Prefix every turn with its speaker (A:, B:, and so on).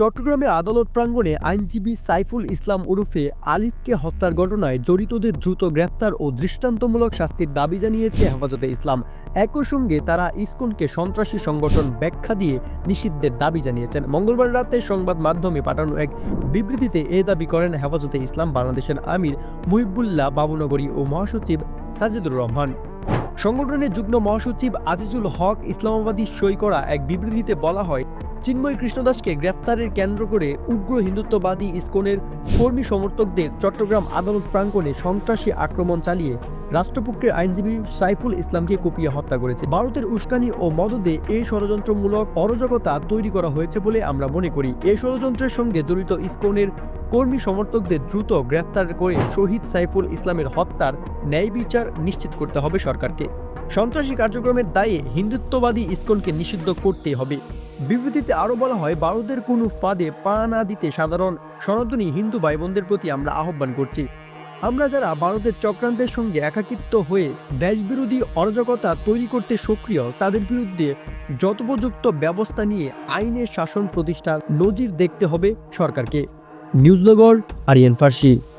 A: চট্টগ্রামে আদালত প্রাঙ্গণে আইনজীবী সাইফুল ইসলাম ওরফে আলিফকে হত্যার ঘটনায় জড়িতদের দ্রুত গ্রেপ্তার ও দৃষ্টান্তমূলক শাস্তির দাবি জানিয়েছে হেফাজতে ইসলাম। একই সঙ্গে তারা ইসকনকে সন্ত্রাসী সংগঠন ব্যাখ্যা দিয়ে নিষিদ্ধের দাবি জানিয়েছেন। মঙ্গলবার রাতে সংবাদ মাধ্যমে পাঠানো এক বিবৃতিতে এ দাবি করেন হেফাজতে ইসলাম বাংলাদেশের আমির মুহিবুল্লাহ বাবুনগরী ও মহাসচিব সাজিদুর রহমান। সংগঠনের যুগ্ম মহাসচিব আজিজুল হক ইসলামাবাদী সই করা এক বিবৃতিতে বলা হয় চিন্ময় কৃষ্ণদাসকে গ্রেফতারের কেন্দ্র করে উগ্র হিন্দুত্ববাদী ইসকনের কর্মী সমর্থকদের চট্টগ্রাম আদালত প্রাঙ্গণে সন্ত্রাসী আক্রমণ চালিয়ে রাষ্ট্রপক্ষের আইনজীবী সাইফুল ইসলামকে কুপিয়ে হত্যা করেছে। ভারতের উস্কানি ও মদদে এই ষড়যন্ত্রমূলক অরাজকতা তৈরি করা হয়েছে বলে আমরা মনে করি। এই ষড়যন্ত্রের সঙ্গে জড়িত ইসকনের কর্মী সমর্থকদের দ্রুত গ্রেফতার করে শহীদ সাইফুল ইসলামের হত্যার ন্যায় বিচার নিশ্চিত করতে হবে সরকারকে। সন্ত্রাসী কার্যক্রমের দায়ে হিন্দুত্ববাদী ইসকনকে নিষিদ্ধ করতে হবে। বিবৃতিতে আরও বলা হয় ভারতের কোনো ফাঁদে পা না দিতে সাধারণ সনাতনী হিন্দু ভাই বোনদের প্রতি আমরা আহ্বান করছি। আমরা যারা ভারতের চক্রান্তের সঙ্গে একাকিত্ব হয়ে দেশবিরোধী অরাজকতা তৈরি করতে সক্রিয়, তাদের বিরুদ্ধে যথোপযুক্ত ব্যবস্থা নিয়ে আইনের শাসন প্রতিষ্ঠার নজির দেখতে হবে সরকারকে। নিউজ নগর, আরিয়ান ফার্সি।